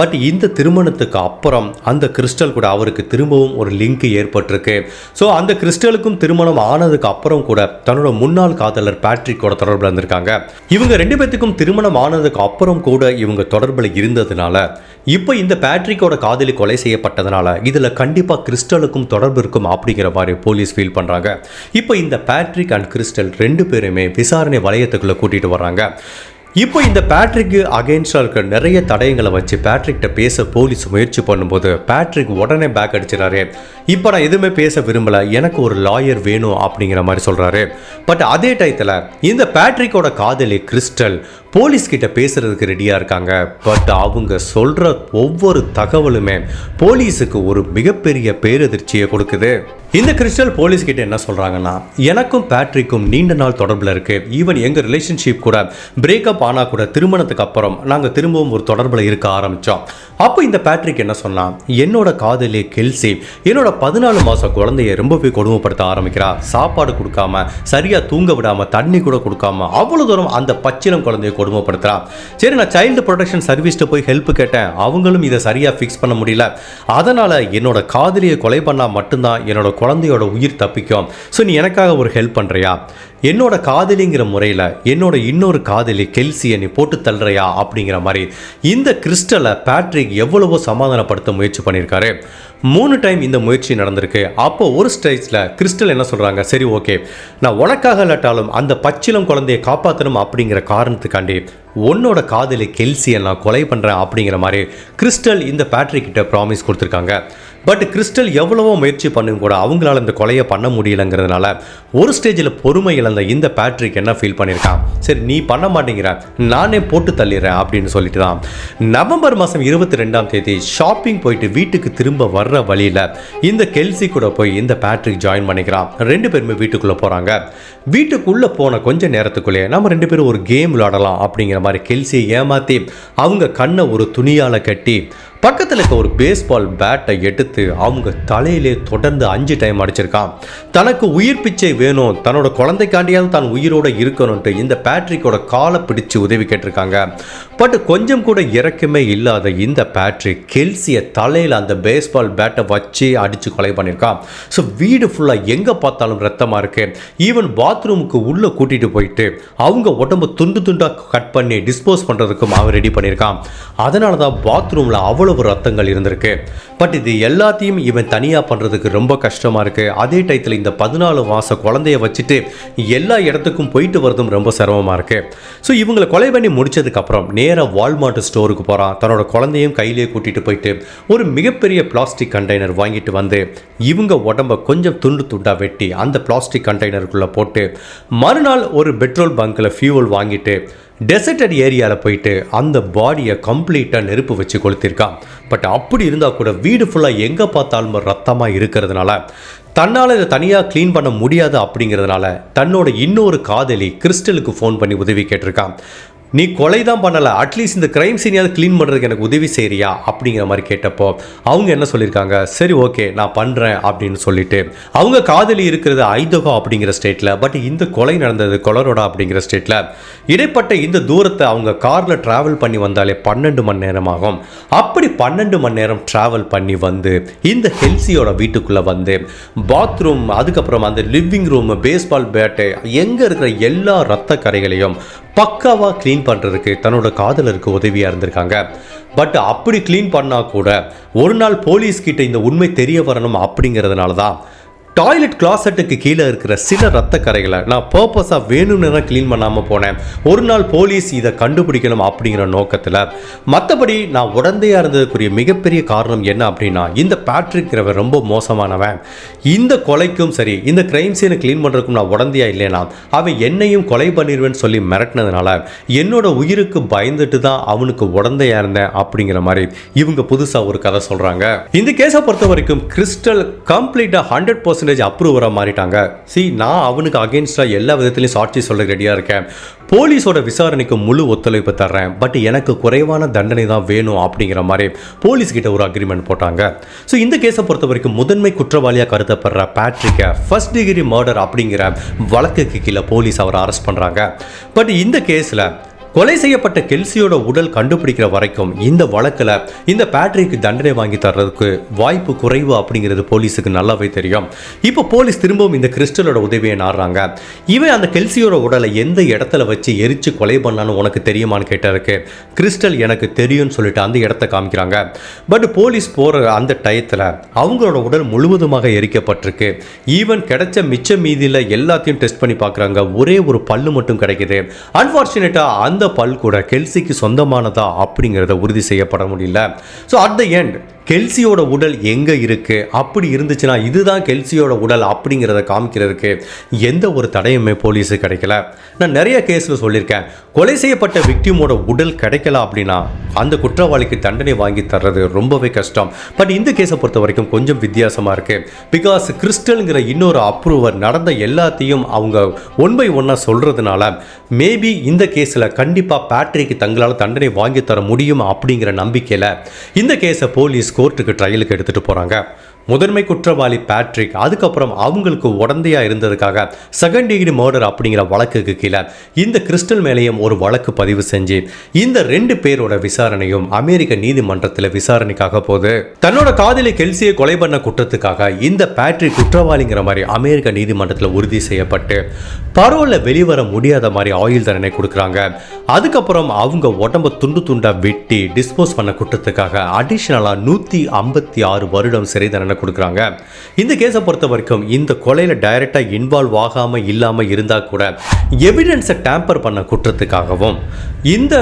பட் இந்த திருமணத்துக்கு அப்புறம் அந்த கிறிஸ்டல் கூட அவருக்கு திரும்பவும் ஒரு லிங்க் ஏற்பட்டிருக்கு. ஸோ அந்த கிறிஸ்டலுக்கும் திருமணம் ஆனதுக்கு அப்புறம் கூட தன்னோட முன்னாள் காதலர் பேட்ரிக்கோட தொடர்பில் இருந்திருக்காங்க. இவங்க ரெண்டு பேத்துக்கும் திருமணம் ஆனதுக்கு அப்புறம் கூட இவங்க தொடர்பில் இருந்ததுனால இப்போ இந்த பேட்ரிக்கோட காதலி கொலை செய்யப்பட்டதுனால இதில் கண்டிப்பாக கிறிஸ்டலுக்கும் தொடர்பு இருக்கும் அப்படிங்கிற மாதிரி போலீஸ் ஃபீல் பண்ணுறாங்க இப்போ இந்த பேட்ரிக் அண்ட் கிறிஸ்டல் ரெண்டு பேருமே விசாரணை வளையத்துக்குள்ளே கூட்டிகிட்டு வர்றாங்க. இப்போ இந்த பேட்ரிக்கு அகேன்ஸ்டாக இருக்க நிறைய தடயங்களை வச்சு பேட்ரிக்கிட்ட பேச போலீஸ் முயற்சி பண்ணும்போது பேட்ரிக் உடனே பேக் அடிச்சிடறாரு. இப்போ நான் எதுவுமே பேச விரும்பலை எனக்கு ஒரு லாயர் வேணும் அப்படிங்கிற மாதிரி சொல்கிறாரு பட் அதே டயத்தில் இந்த பேட்ரிக்கோட காதலி கிறிஸ்டல் போலீஸ் கிட்ட பேசுறதுக்கு ரெடியாக இருக்காங்க. பட் அவங்க சொல்கிற ஒவ்வொரு தகவலுமே போலீஸுக்கு ஒரு மிகப்பெரிய பேரதிர்ச்சியை கொடுக்குது. இந்த கிறிஸ்டல் போலீஸ் கிட்ட என்ன சொல்றாங்கன்னா எனக்கும் பேட்ரிக்கும் நீண்ட நாள் தொடர்பில் இருக்கு. ஈவன் எங்க ரிலேஷன்ஷிப் கூட பிரேக்கப் ஆனா கூட திருமணத்துக்கு அப்புறம் நாங்க திரும்பவும் ஒரு தொடர்பில் இருக்க ஆரம்பிச்சோம். அப்போ இந்த பேட்ரிக் என்ன சொன்னா என்னோட காதலி கெல்சி. என்னோட பதினாலு மாசம் குழந்தைய ரொம்பவே கொடுமைப்படுத்த ஆரம்பிக்கிறா. சாப்பாடு கொடுக்காம சரியா தூங்க விடாம தண்ணி கூட கொடுக்காம அவ்வளவு தூரம் அந்த பச்சிலம் குழந்தைய கொடுமைப்படுத்துறா. சரி நான் சைல்டு ப்ரொடெக்ஷன் சர்வீஸ்ட்டு போய் ஹெல்ப் கேட்டேன். அவங்களும் இதை சரியா ஃபிக்ஸ் பண்ண முடியல. அதனால் என்னோட காதலியை கொலை பண்ணால் மட்டும்தான் என்னோட குழந்தையோட உயிர் தப்பிக்கும். ஸோ நீ எனக்காக ஒரு ஹெல்ப் பண்ணுறியா என்னோட காதலிங்கிற முறையில் என்னோட இன்னொரு காதலி கெல்சியை நீ போட்டு தள்ளுறையா அப்படிங்கிற மாதிரி இந்த கிறிஸ்டலை பேட்ரிக் எவ்வளவோ சமாதானப்படுத்த முயற்சி பண்ணியிருக்காரு. மூணு டைம் இந்த முயற்சி நடந்திருக்கு. அப்போ ஒரு ஸ்டேஜில் கிறிஸ்டல் என்ன சொல்கிறாங்க சரி ஓகே. நான் உனக்காக இல்லாட்டாலும் அந்த பச்சிலம் குழந்தையை காப்பாற்றணும் அப்படிங்கிற காரணத்துக்காண்டி உன்னோட காதலி கெல்சியை நான் கொலை பண்ணுறேன் அப்படிங்கிற மாதிரி கிறிஸ்டல் இந்த பேட்ரிக் கிட்ட ப்ராமிஸ் கொடுத்துருக்காங்க. பட் கிறிஸ்டல் எவ்வளவோ முயற்சி பண்ணும் கூட அவங்களால இந்த கொலையை பண்ண முடியலங்கிறதுனால ஒரு ஸ்டேஜில் பொறுமை இழந்த இந்த பேட்ரிக் என்ன ஃபீல் பண்ணியிருக்கான் சரி நீ பண்ண மாட்டேங்கிற. நானே போட்டு தள்ளிடுறேன் அப்படின்னு சொல்லிட்டு தான். நவம்பர் மாதம் இருபத்தி ரெண்டாம் தேதி ஷாப்பிங் போயிட்டு வீட்டுக்கு திரும்ப வர்ற வழியில் இந்த கெல்சி கூட போய் இந்த பேட்ரிக் ஜாயின் பண்ணிக்கிறான். ரெண்டு பேருமே வீட்டுக்குள்ளே போகிறாங்க வீட்டுக்குள்ளே போன கொஞ்ச நேரத்துக்குள்ளேயே நம்ம ரெண்டு பேரும் ஒரு கேம் விளாடலாம் அப்படிங்கிற மாதிரி கெல்சியை ஏமாற்றி அவங்க கண்ணை ஒரு துணியால் கட்டி பக்கத்தில் இருக்க ஒரு பேஸ்பால் பேட்டை எடுத்து அவங்க தலையிலே தொடர்ந்து அஞ்சு டைம் அடிச்சிருக்கான். தனக்கு உயிர் பிச்சை வேணும். தன்னோட குழந்தைக்காண்டியாவது தான் உயிரோட இருக்கணும்ட்டு இந்த பேட்ரிக்கோட காலை பிடிச்சு உதவி கேட்டிருக்காங்க. பட் கொஞ்சம் கூட இறக்கமே இல்லாத இந்த பேட்ரிக் கெல்சியை தலையில் அந்த பேஸ்பால் பேட்டை வச்சு அடித்து கொலை பண்ணியிருக்கான். ஸோ வீடு ஃபுல்லாக எங்கே பார்த்தாலும் ரத்தமாக இருக்குது ஈவன் பாத்ரூமுக்கு உள்ளே கூட்டிகிட்டு போயிட்டு அவங்க உடம்பு துண்டு துண்டாக கட் பண்ணி டிஸ்போஸ் பண்ணுறதுக்கும் அவன் ரெடி பண்ணியிருக்கான். அதனால தான் பாத்ரூமில் அவ்வளோ எவ்வளவு ரத்தங்கள் இருந்திருக்கு? பட் இது எல்லாத்தையும் இவன் தனியாக பண்ணுறதுக்கு ரொம்ப கஷ்டமாக இருக்குது அதே டயத்தில் இந்த பதினாலு மாத குழந்தைய வச்சுட்டு எல்லா இடத்துக்கும் போயிட்டு வரதும் ரொம்ப சிரமமாக இருக்குது ஸோ இவங்களை கொலை பண்ணி முடிச்சதுக்கப்புறம் நேராக வால்மார்ட் ஸ்டோருக்கு போகிறான் தன்னோட குழந்தையும் கையிலேயே கூட்டிகிட்டு போயிட்டு ஒரு மிகப்பெரிய பிளாஸ்டிக் கண்டெய்னர் வாங்கிட்டு வந்து இவங்க உடம்ப கொஞ்சம் துண்டு துண்டாக வெட்டி அந்த பிளாஸ்டிக் கண்டெய்னருக்குள்ளே போட்டு மறுநாள் ஒரு பெட்ரோல் பங்க்கில் ஃபியூவல் வாங்கிட்டு டெசர்டட் ஏரியாவில் போயிட்டு அந்த பாடியை கம்ப்ளீட்டாக நெருப்பு வச்சு கொளுத்திருக்கான் பட் அப்படி இருந்தால் கூட வீடு ஃபுல்லாக எங்கே பார்த்தாலும் ரத்தமாக இருக்கிறதுனால தன்னால் இதை தனியாக க்ளீன் பண்ண முடியாது அப்படிங்கிறதுனால தன்னோட இன்னொரு காதலி கிறிஸ்டலுக்கு ஃபோன் பண்ணி உதவி கேட்டிருக்கான் நீ கொலை தான் பண்ணலை அட்லீஸ்ட் இந்த கிரைம் சீனியாவது க்ளீன் பண்ணுறதுக்கு எனக்கு உதவி செய்கிறியா அப்படிங்கிற மாதிரி கேட்டப்போ அவங்க என்ன சொல்லியிருக்காங்க? சரி ஓகே நான் பண்ணுறேன் அப்படின்னு சொல்லிட்டு. அவங்க காதலி இருக்கிறது ஐதகோ அப்படிங்கிற ஸ்டேட்டில் பட் இந்த கொலை நடந்தது கொலரோடா அப்படிங்கிற ஸ்டேட்டில் இடைப்பட்ட இந்த தூரத்தை அவங்க காரில் ட்ராவல் பண்ணி வந்தாலே பன்னெண்டு மணி நேரம் ஆகும். அப்படி பன்னெண்டு மணி நேரம் ட்ராவல் பண்ணி வந்து இந்த ஹெல்சியோட வீட்டுக்குள்ளே வந்து பாத்ரூம் அதுக்கப்புறம் அந்த லிவிங் ரூம் பேஸ்பால் பேட்டு எங்கே இருக்கிற எல்லா ரத்த கரைகளையும் பக்காவாக க்ளீன் பண்ணுறதுக்கு தன்னோட காதலருக்கு உதவியாக இருந்திருக்காங்க. பட் அப்படி க்ளீன் பண்ணால் கூட ஒரு நாள் போலீஸ் கிட்ட இந்த உண்மை தெரிய வரணும் அப்படிங்கிறதுனால தான் டாய்லெட் கிளாசட்டுக்கு கீழே இருக்கிற சில ரத்த கரைகளை நான் பர்பஸாக வேணும்னு க்ளீன் பண்ணாமல் போனேன். ஒரு நாள் போலீஸ் இதை கண்டுபிடிக்கணும் அப்படிங்கிற நோக்கத்தில். மற்றபடி நான் உடந்தையாக இருந்ததுக்குரிய மிகப்பெரிய காரணம் என்ன அப்படின்னா இந்த பேட்ரிக்ங்கிறவன் ரொம்ப மோசமானவன். இந்த கொலைக்கும் சரி இந்த கிரைம் சீனை க்ளீன் பண்ணுறதுக்கும் நான் உடந்தையா இல்லைனா அவன் என்னையும் கொலை பண்ணிடுவேன்னு சொல்லி மிரட்டினதுனால என்னோட உயிருக்கு பயந்துட்டு தான் அவனுக்கு உடந்தையா இருந்தேன் அப்படிங்கிற மாதிரி இவங்க புதுசாக ஒரு கதை சொல்கிறாங்க இந்த கேஸை பொறுத்த வரைக்கும் கிறிஸ்டல் கம்ப்ளீட்டாக ஹண்ட்ரட் பர்சன்ட் பர்சன்டேஜ் அப்ரூவராக மாறிட்டாங்க. சி நான் அவனுக்கு அகேன்ஸ்டாக எல்லா விதத்துலையும் சாட்சி சொல்ல ரெடியாக இருக்கேன். போலீஸோட விசாரணைக்கு முழு ஒத்துழைப்பு தர்றேன். பட் எனக்கு குறைவான தண்டனை தான் வேணும் அப்படிங்கிற மாதிரி போலீஸ் கிட்ட ஒரு அக்ரிமெண்ட் போட்டாங்க. ஸோ இந்த கேஸை பொறுத்த வரைக்கும் முதன்மை குற்றவாளியாக கருதப்படுற பேட்ரிக்கை ஃபர்ஸ்ட் டிகிரி மர்டர் அப்படிங்கிற வழக்குக்கு கீழே போலீஸ் அவரை அரெஸ்ட் பண்ணுறாங்க பட் இந்த கேஸில் கொலை செய்யப்பட்ட கெல்சியோட உடல் கண்டுபிடிக்கிற வரைக்கும் இந்த வழக்கில் இந்த பேட்ரிக்கு தண்டனை வாங்கி தர்றதுக்கு வாய்ப்பு குறைவு அப்படிங்கிறது போலீஸுக்கு நல்லாவே தெரியும். இப்போ போலீஸ் திரும்பவும் இந்த கிறிஸ்டலோட உதவியை நாடுறாங்க. இவன் அந்த கெல்சியோட உடலை எந்த இடத்துல வச்சு எரிச்சு கொலை பண்ணான்னு உனக்கு தெரியுமான்னு கேட்டதுக்கு கிறிஸ்டல் எனக்கு தெரியும்னு சொல்லிட்டு அந்த இடத்த காமிக்கிறாங்க. பட் போலீஸ் போகிற அந்த டயத்தில் அவங்களோட உடல் முழுவதுமாக எரிக்கப்பட்டிருக்கு. ஈவன் கிடைச்ச மிச்ச மீதியில் எல்லாத்தையும் டெஸ்ட் பண்ணி பார்க்குறாங்க. ஒரே ஒரு பல்லு மட்டும் கிடைக்குது. அன்ஃபார்ச்சுனேட்டாக அந்த பல் கூட கெல்சிக்கு சொந்தமானதா அப்படிங்கிறத உறுதி செய்யப்பட முடியல. ஸோ அட் த எண்ட் கெல்சியோட உடல் எங்கே இருக்குது அப்படி இருந்துச்சுன்னா இதுதான் கெல்சியோட உடல் அப்படிங்கிறத காமிக்கிறதுக்கு எந்த ஒரு தடையுமே போலீஸுக்கு கிடைக்கல. நான் நிறைய கேஸில் சொல்லியிருக்கேன். கொலை செய்யப்பட்ட விக்டிமோட உடல் கிடைக்கல அப்படின்னா அந்த குற்றவாளிக்கு தண்டனை வாங்கி தர்றது ரொம்பவே கஷ்டம். பட் இந்த கேஸை பொறுத்த வரைக்கும் கொஞ்சம் வித்தியாசமாக இருக்குது பிகாஸ் கிறிஸ்டலுங்கிற இன்னொரு அப்ரூவர் நடந்த எல்லாத்தையும் அவங்க ஒன் பை ஒன்னாக சொல்கிறதுனால மேபி இந்த கேஸில் கண்டிப்பாக பேட்ரிக்கு தங்களால் தண்டனை வாங்கி தர முடியும் அப்படிங்கிற நம்பிக்கையில் இந்த கேஸை போலீஸ் கோர்ட்டுக்கு ட்ரையலுக்கு எடுத்துகிட்டு போகிறாங்க முதன்மை குற்றவாளி பேட்ரிக் அதுக்கப்புறம் அவங்களுக்கு உடந்தையா இருந்ததுக்காக செகண்ட் டிகிரி மர்டர் அப்படிங்கிற வழக்குக்கு கீழே இந்த கிறிஸ்டல் மேலேயும் ஒரு வழக்கு பதிவு செஞ்சு இந்த ரெண்டு பேரோட விசாரணையும் அமெரிக்க நீதிமன்றத்தில் விசாரணைக்காக போது தன்னோட காதலி கெல்சியை கொலை பண்ண குற்றத்துக்காக இந்த பேட்ரிக் குற்றவாளிங்கிற மாதிரி அமெரிக்க நீதிமன்றத்தில் உறுதி செய்யப்பட்டு பரோலில் வெளிவர முடியாத மாதிரி ஆயுள் தண்டனை கொடுக்குறாங்க. அதுக்கப்புறம் அவங்க உடம்ப துண்டு துண்டா வெட்டி டிஸ்போஸ் பண்ண குற்றத்துக்காக அடிஷ்னலாக நூற்றி ஐம்பத்தி ஆறு வருடம் சிறை தண்டனை கொடுக்குறாங்க. இந்த கேஸை பொறுத்த வரைக்கும் இந்த கொலையில் டைரெக்டாக இன்வால்வ் ஆகாமல் இல்லாமல் இருந்தால் கூட எவிடன்ஸை டேம்பர் பண்ண குற்றத்துக்காகவும் இந்த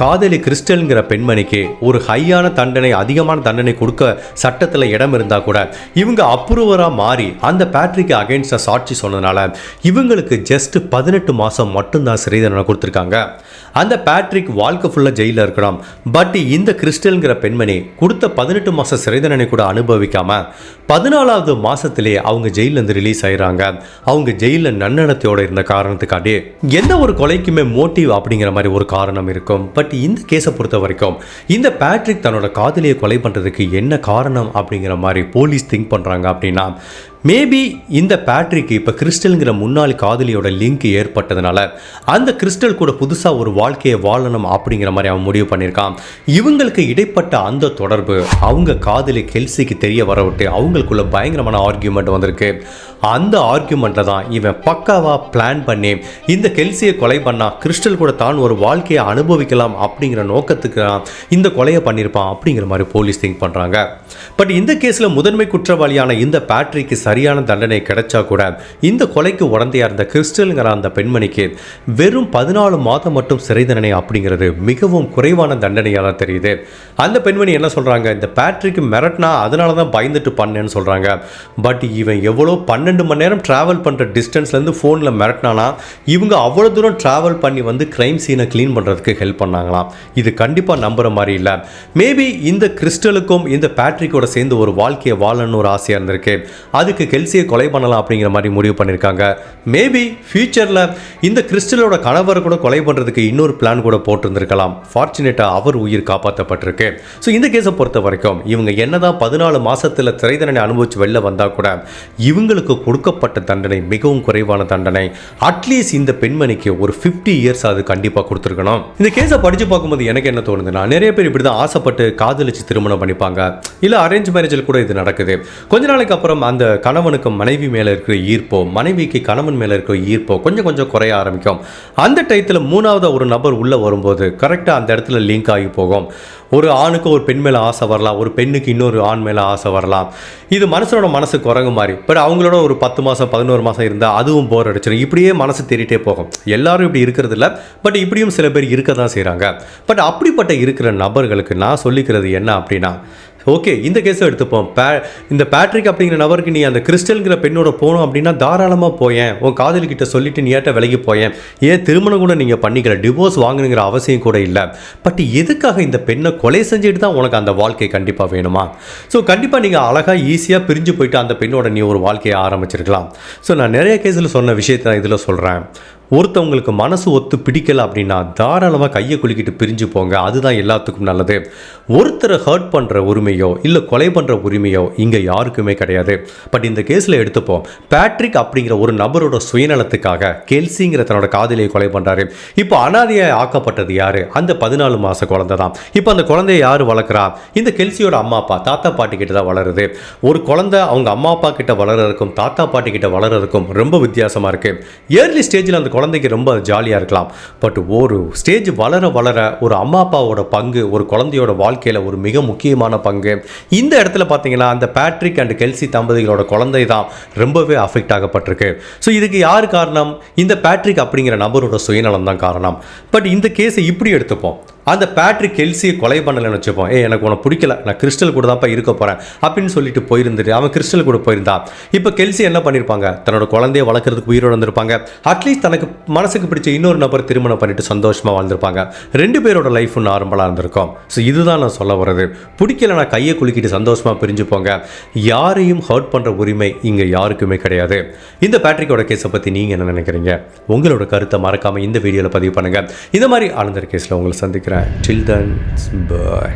காதலி கிறிஸ்டல்ங்கிற பெண்மணிக்கு ஒரு ஹையான தண்டனை அதிகமான தண்டனை கொடுக்க சட்டத்தில் இடம் இருந்தால் கூட இவங்க அப்ரூவராக மாறி அந்த பேட்ரிக்கு அகைன்ஸ்டாக சாட்சி சொன்னதுனால இவங்களுக்கு ஜஸ்ட் பதினெட்டு மாதம் மட்டும்தான் சிறை தண்டனை கொடுத்துருக்காங்க. அந்த பேட்ரிக் வாழ்க்கை ஃபுல்லாக ஜெயிலில் இருக்கணும் பட் இந்த கிறிஸ்டல்ங்கிற பெண்மணி கொடுத்த பதினெட்டு மாதம் சிறை தண்டனை கூட அனுபவிக்காம பதினாலாவது மாசத்திலே அவங்க ஜெயிலேருந்து ரிலீஸ் ஆயிடுறாங்க அவங்க ஜெயிலில் நன்னடத்தையோட இருந்த காரணத்துக்காண்டி எந்த ஒரு கொலைக்குமே மோட்டிவ் அப்படிங்கிற மாதிரி ஒரு காரணம் இருக்கும். பட் இந்த கேஸை பொறுத்த வரைக்கும் இந்த பேட்ரிக் தன்னோட காதலியை கொலை பண்ணுறதுக்கு என்ன காரணம் அப்படிங்கிற மாதிரி போலீஸ் திங்க் பண்ணுறாங்க அப்படின்னா மேபி இந்த பேட்ரிக்கு இப்போ கிறிஸ்டல்ங்கிற முன்னாள் காதலியோட லிங்க் ஏற்பட்டதுனால அந்த கிறிஸ்டல் கூட புதுசாக ஒரு வாழ்க்கையை வாழணும் அப்படிங்கிற மாதிரி அவன் முடிவு பண்ணியிருக்கான். இவங்களுக்கு இடைப்பட்ட அந்த தொடர்பு அவங்க காதலி கெல்சிக்கு தெரிய வரவிட்டு அவங்களுக்குள்ள பயங்கரமான ஆர்கியூமெண்ட் வந்திருக்கு. அந்த ஆர்கியூமெண்ட்டில் தான் இவன் பக்காவாக பிளான் பண்ணி இந்த கெல்சியை கொலை பண்ணால் கிறிஸ்டல் கூட தான் ஒரு வாழ்க்கையை அனுபவிக்கலாம் அப்படிங்கிற நோக்கத்துக்கு தான் இந்த கொலையை பண்ணியிருப்பான் அப்படிங்கிற மாதிரி போலீஸ் திங்க் பண்ணுறாங்க பட் இந்த கேஸில் முதன்மை குற்றவாளியான இந்த பேட்ரிக்கு சரியான தண்டனை கிடைச்சா கூட இந்த கொலைக்கு உடந்தையா இருந்த கிறிஸ்டலுங்கிற அந்த பெண்மணிக்கு வெறும் பதினாலு மாதம் மட்டும் சிறை தண்டனை அப்படிங்கிறது மிகவும் குறைவான தண்டனையாக தான் தெரியுது. அந்த பெண்மணி என்ன சொல்கிறாங்க இந்த பேட்ரிக்கு மிரட்டினா அதனால தான் பயந்துட்டு பண்ணேன்னு சொல்கிறாங்க பட் இவன் எவ்வளோ பன்னெண்டு மணி நேரம் ட்ராவல் பண்ணுற டிஸ்டன்ஸ்லேருந்து ஃபோனில் மிரட்டினானா இவங்க அவ்வளோ தூரம் ட்ராவல் பண்ணி வந்து க்ரைம் சீனை க்ளீன் பண்ணுறதுக்கு ஹெல்ப் பண்ணாங்களாம். இது கண்டிப்பாக நம்புற மாதிரி இல்லை. மேபி இந்த கிறிஸ்டலுக்கும் இந்த பேட்ரிக்கோட சேர்ந்து ஒரு வாழ்க்கையை வாழணும்னு ஒரு ஆசையாக இருந்திருக்கு. அதுக்கு கெல்சியை கொலை பண்ணலாம் அப்படிங்கிற மாதிரி முடிவு பண்ணியிருக்காங்க மேபி ஃபியூச்சரில் இந்த கிறிஸ்டலோட கணவரை கூட கொலை பண்ணுறதுக்கு இன்னொரு பிளான் கூட போட்டிருந்திருக்கலாம். ஃபார்ச்சுனேட்டாக அவர் உயிர் காப்பாற்றப்பட்டிருக்கு ஸோ இந்த கேஸை பொறுத்த வரைக்கும் இவங்க என்னதான் பதினாலு மாதத்தில் சிறை தண்டனை அனுபவிச்சு வெளில வந்தால் கூட இவங்களுக்கு கொடுக்கப்பட்ட தண்டனை மிகவும் குறைவான தண்டனை. அட்லீஸ்ட் இந்த பெண்மணிக்கு ஒரு ஃபிஃப்டி இயர்ஸ் அது கண்டிப்பாக கொடுத்துருக்கணும். இந்த கேஸை படித்து பார்க்கும்போது எனக்கு என்ன தோணுதுன்னா நிறைய பேர் இப்படி தான் ஆசைப்பட்டு காதலிச்சு திருமணம் பண்ணிப்பாங்க. இல்லை அரேஞ்ச் மேரேஜில் கூட இது நடக்குது. கொஞ்ச நாளைக்கு அப்புறம் அந்த கணவனுக்கு மனைவி மேலே இருக்கிற ஈர்ப்போ மனைவிக்கு கணவன் மேலே இருக்கிற ஈர்ப்போ கொஞ்சம் கொஞ்சம் குறைய ஆரம்பிக்கும். அந்த டயத்தில் மூணாவது ஒரு நபர் உள்ளே வரும்போது கரெக்டாக அந்த இடத்துல லிங்க் ஆகி போகும். ஒரு ஆணுக்கு ஒரு பெண் மேலே ஆசை வரலாம் ஒரு பெண்ணுக்கு இன்னொரு ஆண் மேலே ஆசை வரலாம். இது மனசனோட மனசு குரங்கு மாதிரி. பட் அவங்களோட ஒரு பத்து மாதம் பதினோரு மாதம் இருந்தால் அதுவும் போர் அடிச்சிடும் இப்படியே மனசு தேடிட்டே போகும். எல்லாரும் இப்படி இருக்கிறது இல்லை பட் இப்படியும் சில பேர் இருக்க தான் செய்கிறாங்க பட் அப்படிப்பட்ட இருக்கிற நபர்களுக்கு நான் சொல்லிக்கிறது என்ன அப்படின்னா ஓகே இந்த கேஸை எடுத்துப்போம். பே இந்த பேட்ரிக் அப்படிங்கிற நபருக்கு நீ அந்த கிறிஸ்டல்ங்கிற பெண்ணோட போகணும் அப்படின்னா தாராளமாக போயேன். உன் காதலிக்கிட்ட சொல்லிட்டு நீட்ட விலகி போயேன்? ஏன் திருமணம் கூட நீங்கள் பண்ணிக்கிற டிவோர்ஸ் வாங்கணுங்கிற அவசியம் கூட இல்லை. பட் எதுக்காக இந்த பெண்ணை கொலை செஞ்சுட்டு தான் உனக்கு அந்த வாழ்க்கை கண்டிப்பாக வேணுமா? ஸோ கண்டிப்பாக நீங்கள் அழகாக ஈஸியாக பிரிஞ்சு போயிட்டு அந்த பெண்ணோட நீ ஒரு வாழ்க்கையை ஆரம்பிச்சிருக்கலாம். ஸோ நான் நிறைய கேஸில் சொன்ன விஷயத்தை நான் இதில் சொல்கிறேன் ஒருத்தவங்களுக்கு மனசு ஒத்து பிடிக்கல அப்படின்னா தாராளமாக கையை குலுக்கிட்டு பிரிஞ்சு போங்க. அதுதான் எல்லாத்துக்கும் நல்லது. ஒருத்தரை ஹர்ட் பண்ணுற உரிமையோ இல்லை கொலை பண்ணுற உரிமையோ இங்கே யாருக்குமே கிடையாது. பட் இந்த கேஸில் எடுத்துப்போம். பேட்ரிக் அப்படிங்கிற ஒரு நபரோட சுயநலத்துக்காக கெல்சிங்கிற தன்னோட காதலியை கொலை பண்ணுறாரு இப்போ அனாதையாக ஆக்கப்பட்டது யார்? அந்த பதினாலு மாத குழந்தை தான். இப்போ அந்த குழந்தைய யார் வளர்க்குறா? இந்த கெல்சியோட அம்மா அப்பா தாத்தா பாட்டி கிட்ட தான் வளருது. ஒரு குழந்தை அவங்க அம்மா அப்பா கிட்ட வளர்றதுக்கும் தாத்தா பாட்டி கிட்ட வளர்றதுக்கும் ரொம்ப வித்தியாசமாக இருக்குது ஏர்லி ஸ்டேஜில் அந்த குழந்தை குழந்தைக்கு ரொம்ப ஜாலியாக இருக்கலாம். பட் ஒரு ஸ்டேஜ் வளர வளர ஒரு அம்மா அப்பாவோட பங்கு ஒரு குழந்தையோட வாழ்க்கையில் ஒரு மிக முக்கியமான பங்கு. இந்த இடத்துல பார்த்தீங்கன்னா அந்த பேட்ரிக் அண்ட் கெல்சி தம்பதிகளோட குழந்தை தான் ரொம்பவே அஃபெக்ட் ஆகப்பட்டிருக்கு. ஸோ இதுக்கு யார் காரணம்? இந்த பேட்ரிக் அப்படிங்கிற நபரோட சுயநலம் தான் காரணம். பட் இந்த கேஸை இப்படி எடுத்துப்போம். அந்த பேட்ரிக் கெல்சியை கொலை பண்ணலைன்னு வச்சுப்போம். ஏ எனக்கு உனக்கு பிடிக்கல. நான் கிறிஸ்டல் கூட தான்ப்பா இருக்க போகிறேன் அப்படின்னு சொல்லிட்டு போயிருந்துட்டு அவன் கிறிஸ்டல் கூட போயிருந்தா இப்போ கெல்சி என்ன பண்ணியிருப்பாங்க தன்னோட குழந்தைய வளர்க்குறதுக்கு உயிரோடு வந்திருப்பாங்க அட்லீஸ்ட் தனக்கு மனசுக்கு பிடிச்ச இன்னொரு நபர் திருமணம் பண்ணிட்டு சந்தோஷமாக வாழ்ந்திருப்பாங்க. ரெண்டு பேரோட லைஃபும் நார்மலாக இருந்திருக்கும். ஸோ இதுதான் நான் சொல்ல வர்றது. பிடிக்கல நான் கையை குலுக்கிட்டு சந்தோஷமாக பிரிஞ்சு போங்க. யாரையும் ஹர்ட் பண்ணுற உரிமை இங்கே யாருக்குமே கிடையாது. இந்த பேட்ரிக்கோட கேஸை பற்றி நீங்கள் என்ன நினைக்கிறீங்க? உங்களோட கருத்தை மறக்காமல் இந்த வீடியோவில் பதிவு பண்ணுங்கள் இந்த மாதிரி ஆளுந்தர் கேஸில் உங்களை சந்திக்கிறேன். டில் தன் பாய்